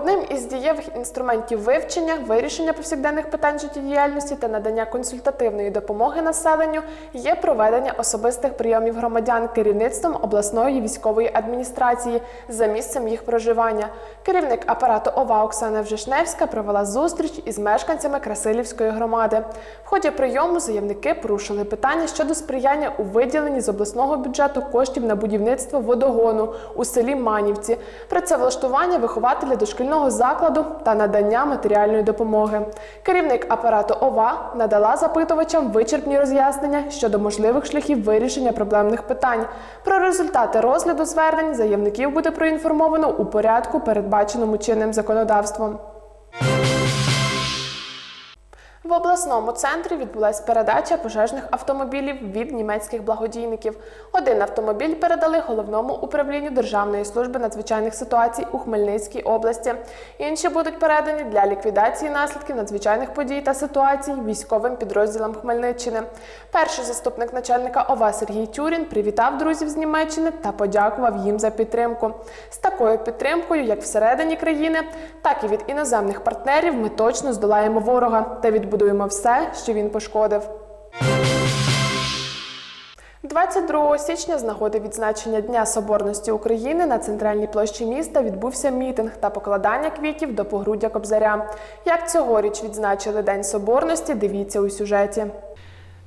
Одним із дієвих інструментів вивчення, вирішення повсякденних питань життєдіяльності та надання консультативної допомоги населенню є проведення особистих прийомів громадян керівництвом обласної військової адміністрації за місцем їх проживання. Керівник апарату ОВА Оксана Вжишневська провела зустріч із мешканцями Красилівської громади. В ході прийому заявники порушили питання щодо сприяння у виділенні з обласного бюджету коштів на будівництво водогону у селі Манівці, працевлаштування вихователя дошкільного закладу та надання матеріальної допомоги. Керівник апарату ОВА надала запитувачам вичерпні роз'яснення щодо можливих шляхів вирішення проблемних питань. Про результати розгляду звернень заявників буде проінформовано у порядку, передбаченому чинним законодавством. В обласному центрі відбулася передача пожежних автомобілів від німецьких благодійників. Один автомобіль передали головному управлінню Державної служби надзвичайних ситуацій у Хмельницькій області. Інші будуть передані для ліквідації наслідків надзвичайних подій та ситуацій військовим підрозділам Хмельниччини. Перший заступник начальника ОВА Сергій Тюрін привітав друзів з Німеччини та подякував їм за підтримку. З такою підтримкою, як всередині країни, так і від іноземних партнерів, ми точно здолаємо ворога та відбудуємо все, що він пошкодив. 22 січня з нагоди відзначення Дня Соборності України на центральній площі міста відбувся мітинг та покладання квітів до погруддя Кобзаря. Як цьогоріч відзначили День Соборності, дивіться у сюжеті.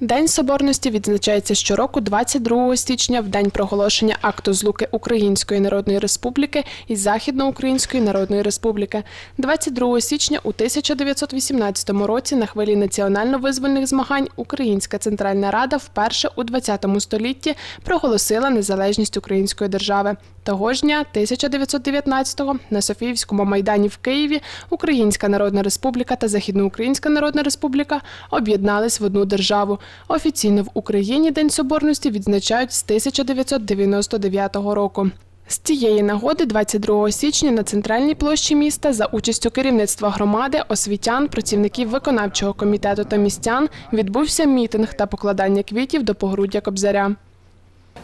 День Соборності відзначається щороку 22 січня в день проголошення акту злуки Української Народної Республіки і Західноукраїнської Народної Республіки. 22 січня у 1918 році на хвилі національно-визвольних змагань Українська Центральна Рада вперше у 20 столітті проголосила незалежність української держави. Того ж дня 1919-го на Софіївському майдані в Києві Українська Народна Республіка та Західноукраїнська Народна Республіка об'єднались в одну державу. Офіційно в Україні День Соборності відзначають з 1999 року. З цієї нагоди, 22 січня, на центральній площі міста за участю керівництва громади, освітян, працівників виконавчого комітету та містян відбувся мітинг та покладання квітів до погруддя Кобзаря.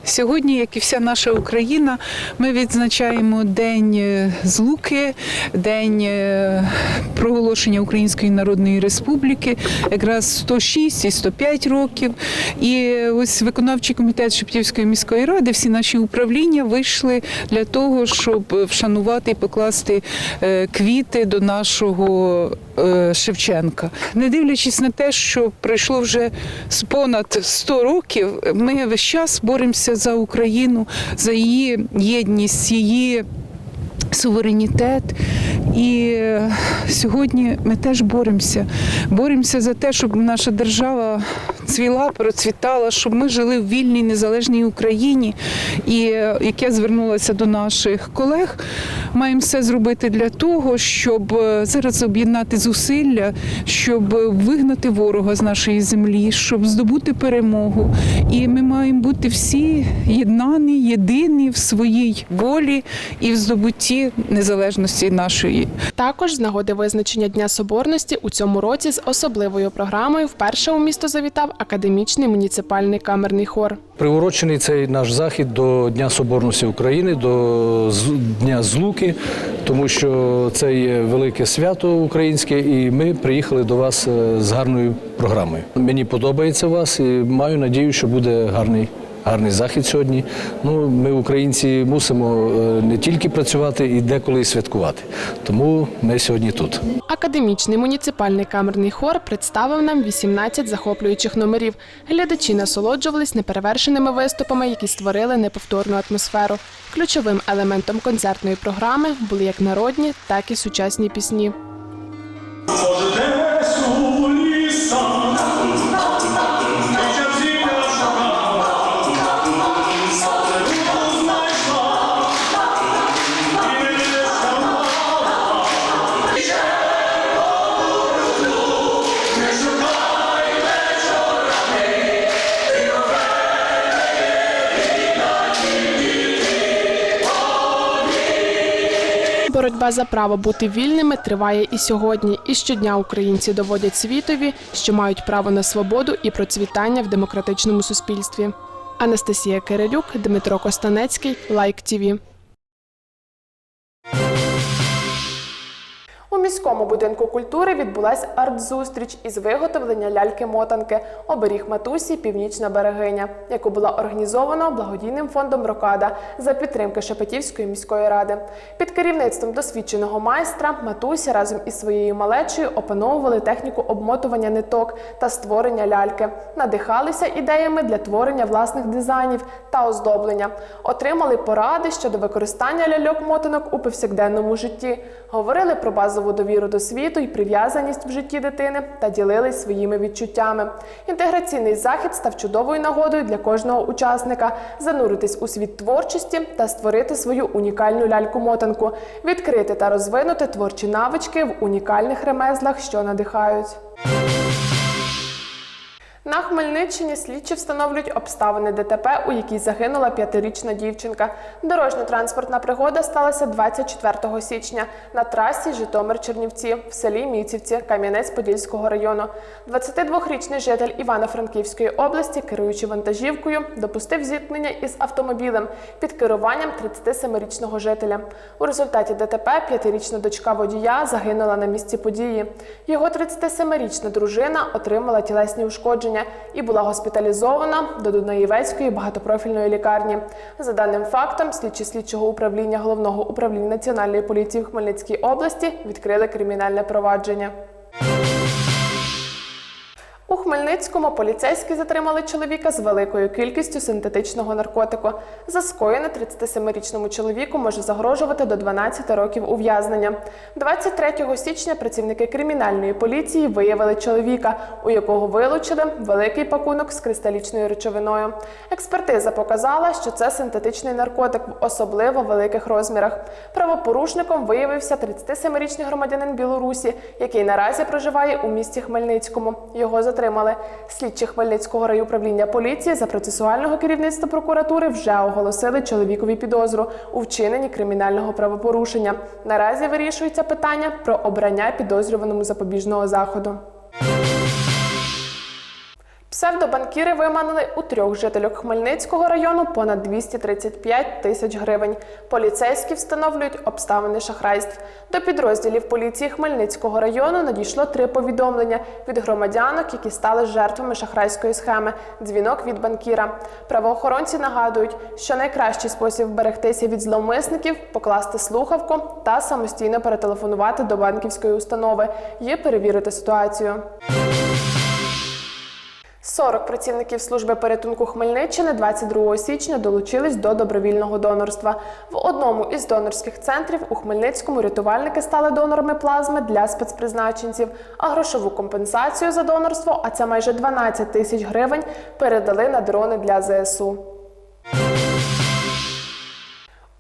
Сьогодні, як і вся наша Україна, ми відзначаємо День е, Злуки, День е, проголошення Української Народної Республіки, якраз 106 і 105 років. І ось виконавчий комітет Шептівської міської ради, всі наші управління вийшли для того, щоб вшанувати і покласти е, квіти до нашого е, Шевченка. Не дивлячись на те, що пройшло вже понад 100 років, ми весь час боремося за Україну, за її єдність, її суверенітет. І е, сьогодні ми теж боремося. Боремося за те, щоб наша держава цвіла, процвітала, щоб ми жили в вільній незалежній Україні. І е, як я звернулася до наших колег, маємо все зробити для того, щоб е, зараз об'єднати зусилля, щоб вигнати ворога з нашої землі, щоб здобути перемогу. І ми маємо бути всі єднані, єдині в своїй волі і в здобутті незалежності нашої. Також з нагоди визначення Дня Соборності у цьому році з особливою програмою вперше у місто завітав академічний муніципальний камерний хор. Приурочений цей наш захід до Дня Соборності України, до Дня Злуки, тому що це є велике свято українське, і ми приїхали до вас е, з гарною програмою. Мені подобається вас і маю надію, що буде гарний. Гарний захід сьогодні. Ну, ми, українці, мусимо е, не тільки працювати і деколи і святкувати. Тому ми сьогодні тут. Академічний муніципальний камерний хор представив нам 18 захоплюючих номерів. Глядачі насолоджувались неперевершеними виступами, які створили неповторну атмосферу. Ключовим елементом концертної програми були як народні, так і сучасні пісні. Може, десь у лісах, Боротьба за право бути вільними триває і сьогодні. І щодня українці доводять світові, що мають право на свободу і процвітання в демократичному суспільстві. Анастасія Кирилюк, Дмитро Костанецький, Лайк ТІВІ. У міському будинку культури відбулася арт-зустріч із виготовлення ляльки-мотанки Оберіг матусі Північна берегиня, яку була організована благодійним фондом Рокада за підтримки Шепетівської міської ради. Під керівництвом досвідченого майстра матусі разом із своєю малечею опановували техніку обмотування ниток та створення ляльки, надихалися ідеями для творення власних дизайнів та оздоблення, отримали поради щодо використання ляльок-мотанок у повсякденному житті, говорили про базову довіру до світу і прив'язаність в житті дитини та ділились своїми відчуттями. Інтеграційний захід став чудовою нагодою для кожного учасника зануритись у світ творчості та створити свою унікальну ляльку-мотанку, відкрити та розвинути творчі навички в унікальних ремеслах, що надихають. На Хмельниччині слідчі встановлюють обставини ДТП, у якій загинула п'ятирічна дівчинка. Дорожньо-транспортна пригода сталася 24 січня на трасі Житомир-Чернівці в селі Міцівці Кам'янець-Подільського району. 22-річний житель Івано-Франківської області, керуючи вантажівкою, допустив зіткнення із автомобілем під керуванням 37-річного жителя. У результаті ДТП п'ятирічна дочка водія загинула на місці події. Його 37-річна дружина отримала тілесні ушкодження і була госпіталізована до Дунаєвецької багатопрофільної лікарні. За даним фактом, слідчі слідчого управління головного управління національної поліції в Хмельницькій області відкрили кримінальне провадження. У Хмельницькому поліцейські затримали чоловіка з великою кількістю синтетичного наркотику. За скоєне 37-річному чоловіку може загрожувати до 12 років ув'язнення. 23 січня працівники кримінальної поліції виявили чоловіка, у якого вилучили великий пакунок з кристалічною речовиною. Експертиза показала, що це синтетичний наркотик в особливо великих розмірах. Правопорушником виявився 37-річний громадянин Білорусі, який наразі проживає у місті Хмельницькому. Його затримали. Слідчі Хмельницького райуправління поліції за процесуального керівництва прокуратури вже оголосили чоловікові підозру у вчиненні кримінального правопорушення. Наразі вирішується питання про обрання підозрюваному запобіжного заходу. Псевдобанкіри виманили у трьох жителів Хмельницького району понад 235 тисяч гривень. Поліцейські встановлюють обставини шахрайств. До підрозділів поліції Хмельницького району надійшло три повідомлення від громадянок, які стали жертвами шахрайської схеми. Дзвінок від банкіра. Правоохоронці нагадують, що найкращий спосіб вберегтися від зловмисників покласти слухавку та самостійно перетелефонувати до банківської установи і перевірити ситуацію. 40 працівників служби порятунку Хмельниччини 22 січня долучились до добровільного донорства. В одному із донорських центрів у Хмельницькому рятувальники стали донорами плазми для спецпризначенців, а грошову компенсацію за донорство, а це майже 12 тисяч гривень, передали на дрони для ЗСУ.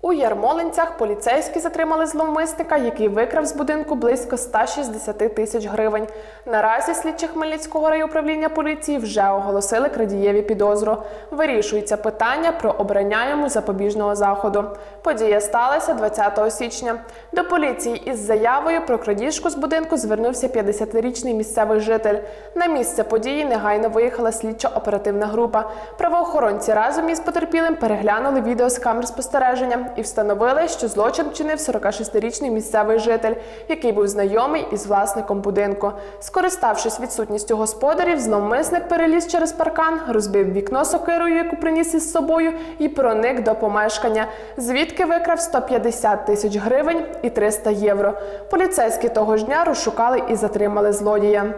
У Ярмолинцях поліцейські затримали зловмисника, який викрав з будинку близько 160 тисяч гривень. Наразі слідчі Хмельницького райуправління поліції вже оголосили крадієві підозру. Вирішується питання про обрання йому запобіжного заходу. Подія сталася 20 січня. До поліції із заявою про крадіжку з будинку звернувся 50-річний місцевий житель. На місце події негайно виїхала слідчо-оперативна група. Правоохоронці разом із потерпілим переглянули відео з камер спостереження і встановили, що злочин вчинив 46-річний місцевий житель, який був знайомий із власником будинку. Скориставшись відсутністю господарів, зловмисник переліз через паркан, розбив вікно сокирою, яку приніс із собою, і проник до помешкання, звідки викрав 150 тисяч гривень і 300 євро. Поліцейські того ж дня розшукали і затримали злодія.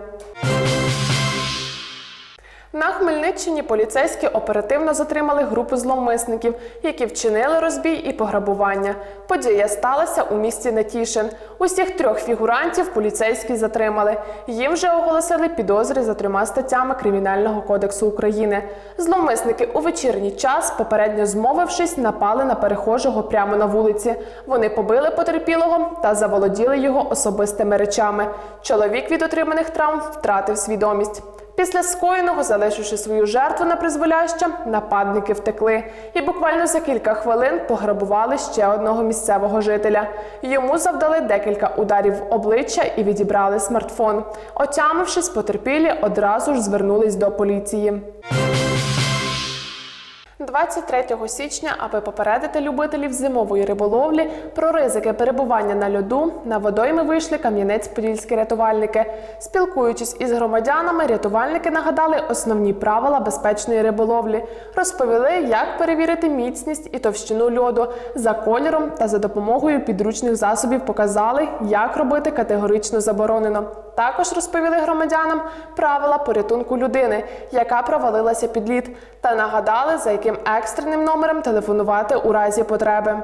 На Хмельниччині поліцейські оперативно затримали групу зловмисників, які вчинили розбій і пограбування. Подія сталася у місті Нетішин. Усіх трьох фігурантів поліцейські затримали. Їм вже оголосили підозри за трьома статтями Кримінального кодексу України. Зловмисники у вечірній час, попередньо змовившись, напали на перехожого прямо на вулиці. Вони побили потерпілого та заволоділи його особистими речами. Чоловік від отриманих травм втратив свідомість. Після скоєного, залишивши свою жертву на призволяще, нападники втекли і буквально за кілька хвилин пограбували ще одного місцевого жителя. Йому завдали декілька ударів в обличчя і відібрали смартфон. Отямившись, потерпілі одразу ж звернулись до поліції. 23 січня, аби попередити любителів зимової риболовлі про ризики перебування на льоду, на водойми вийшли кам'янець-подільські рятувальники. Спілкуючись із громадянами, рятувальники нагадали основні правила безпечної риболовлі, розповіли, як перевірити міцність і товщину льоду за кольором та за допомогою підручних засобів показали, як робити категорично заборонено. Також розповіли громадянам правила порятунку людини, яка провалилася під лід, та нагадали, за яким екстреним номером телефонувати у разі потреби.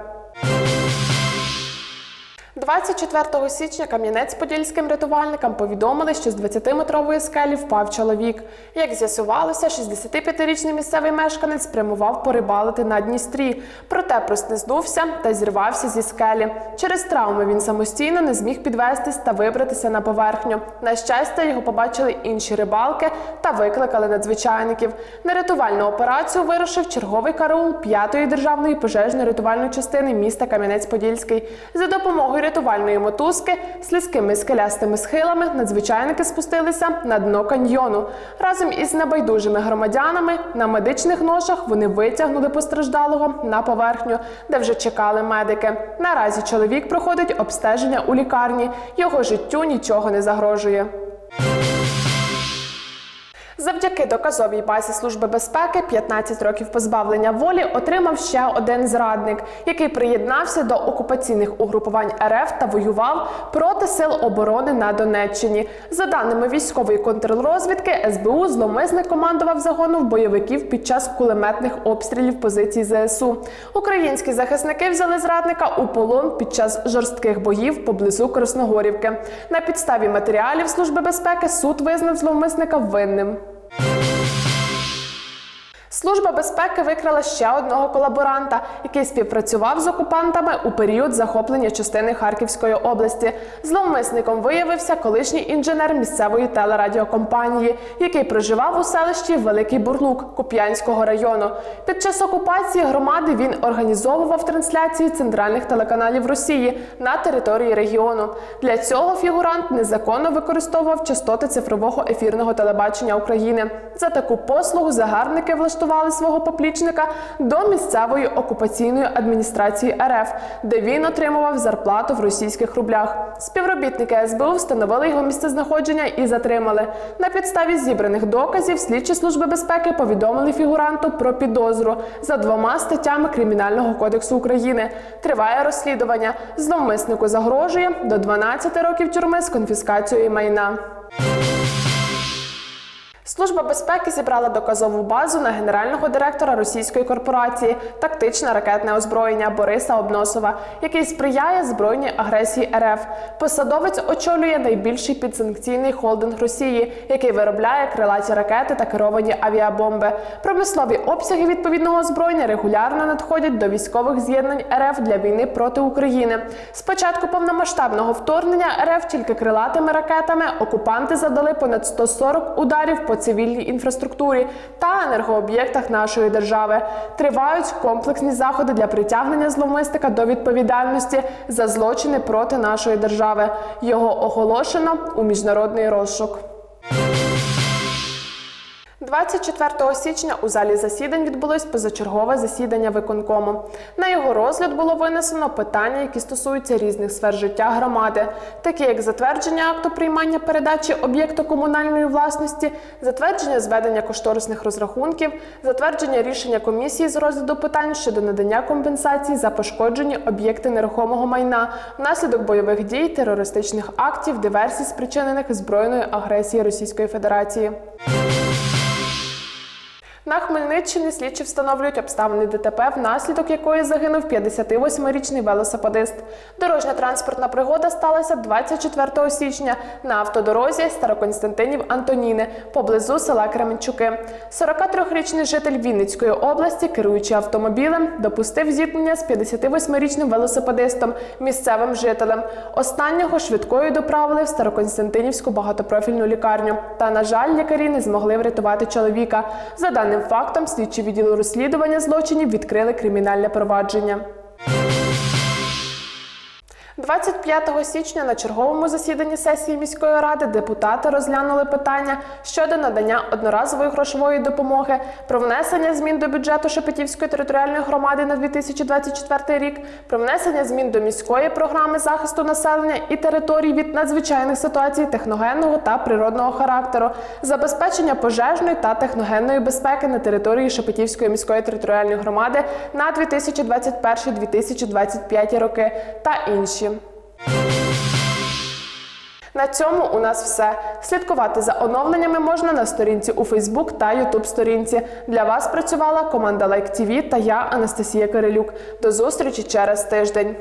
24 січня Кам'янець-Подільським рятувальникам повідомили, що з 20-метрової скелі впав чоловік. Як з'ясувалося, 65-річний місцевий мешканець спрямував порибалити на Дністрі, проте проснезнувся та зірвався зі скелі. Через травми він самостійно не зміг підвестись та вибратися на поверхню. На щастя, його побачили інші рибалки та викликали надзвичайників. На рятувальну операцію вирушив черговий караул 5-ї державної пожежно-рятувальної частини міста Кам'янець-Подільський. За допомогою рятувальної мотузки слизькими скелястими схилами надзвичайники спустилися на дно каньйону. Разом із небайдужими громадянами на медичних ношах вони витягнули постраждалого на поверхню, де вже чекали медики. Наразі чоловік проходить обстеження у лікарні. Його життю нічого не загрожує. Завдяки доказовій базі Служби безпеки 15 років позбавлення волі отримав ще один зрадник, який приєднався до окупаційних угрупувань РФ та воював проти сил оборони на Донеччині. За даними військової контррозвідки, СБУ зломисник командував загоном бойовиків під час кулеметних обстрілів позицій ЗСУ. Українські захисники взяли зрадника у полон під час жорстких боїв поблизу Красногорівки. На підставі матеріалів Служби безпеки суд визнав зловмисника винним. Служба безпеки викрала ще одного колаборанта, який співпрацював з окупантами у період захоплення частини Харківської області. Зловмисником виявився колишній інженер місцевої телерадіокомпанії, який проживав у селищі Великий Бурлук Куп'янського району. Під час окупації громади він організовував трансляції центральних телеканалів Росії на території регіону. Для цього фігурант незаконно використовував частоти цифрового ефірного телебачення України. За таку послугу загарбники влаштували свого поплічника до місцевої окупаційної адміністрації РФ, де він отримував зарплату в російських рублях. Співробітники СБУ встановили його місцезнаходження і затримали. На підставі зібраних доказів слідчі служби безпеки повідомили фігуранту про підозру за двома статтями Кримінального кодексу України. Триває розслідування. Зловмиснику загрожує до 12 років тюрми з конфіскацією майна. Служба безпеки зібрала доказову базу на генерального директора російської корпорації тактичне ракетне озброєння Бориса Обносова, який сприяє збройній агресії РФ. Посадовець очолює найбільший підсанкційний холдинг Росії, який виробляє крилаті ракети та керовані авіабомби. Промислові обсяги відповідного озброєння регулярно надходять до військових з'єднань РФ для війни проти України. З початку повномасштабного вторгнення РФ тільки крилатими ракетами окупанти задали понад 140 ударів по цивільній інфраструктурі та енергооб'єктах нашої держави. Тривають комплексні заходи для притягнення зловмисника до відповідальності за злочини проти нашої держави. Його оголошено у міжнародний розшук. 24 січня у залі засідань відбулось позачергове засідання виконкому. На його розгляд було винесено питання, які стосуються різних сфер життя громади, такі як затвердження акту приймання передачі об'єкту комунальної власності, затвердження зведення кошторисних розрахунків, затвердження рішення комісії з розгляду питань щодо надання компенсацій за пошкоджені об'єкти нерухомого майна внаслідок бойових дій, терористичних актів, диверсій, спричинених збройною агресією Російської Федерації. На Хмельниччині слідчі встановлюють обставини ДТП, внаслідок якої загинув 58-річний велосипедист. Дорожня транспортна пригода сталася 24 січня на автодорозі Староконстантинів Антоніни поблизу села Кременчуки. 43-річний житель Вінницької області, керуючи автомобілем, допустив зіткнення з 58-річним велосипедистом, місцевим жителем. Останнього швидкою доправили в Староконстантинівську багатопрофільну лікарню. Та, на жаль, лікарі не змогли врятувати чоловіка. За даним фактом, слідчі відділу розслідування злочинів відкрили кримінальне провадження. 25 січня на черговому засіданні сесії міської ради депутати розглянули питання щодо надання одноразової грошової допомоги про внесення змін до бюджету Шепетівської територіальної громади на 2024 рік, про внесення змін до міської програми захисту населення і територій від надзвичайних ситуацій техногенного та природного характеру, забезпечення пожежної та техногенної безпеки на території Шепетівської міської територіальної громади на 2021-2025 роки та інші. На цьому у нас все. Слідкувати за оновленнями можна на сторінці у Фейсбук та Ютуб сторінці. Для вас працювала команда Лайк like ТВ та я, Анастасія Кирилюк. До зустрічі через тиждень.